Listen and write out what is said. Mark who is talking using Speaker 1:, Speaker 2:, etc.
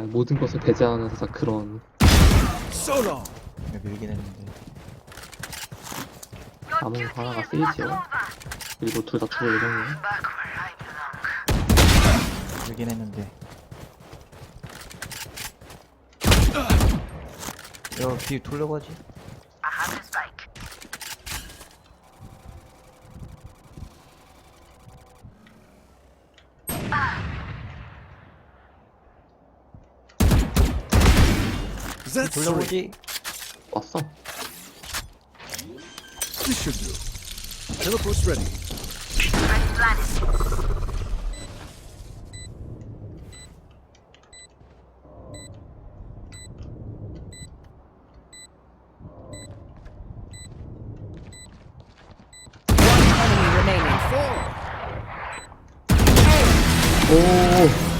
Speaker 1: 아, 모든 것을 배제하는 살짝 그런
Speaker 2: Solo.
Speaker 3: 네, 밀긴 했는데
Speaker 1: 거 하나가 세이지요. 그리고 둘 다 죽을 예정이에요.
Speaker 3: 밀긴 했는데 야 뒤 돌려가지 돌려보지
Speaker 1: 왔어.
Speaker 2: This should do. Teleport's ready.
Speaker 4: Enemy remaining.
Speaker 2: Four.
Speaker 1: 오,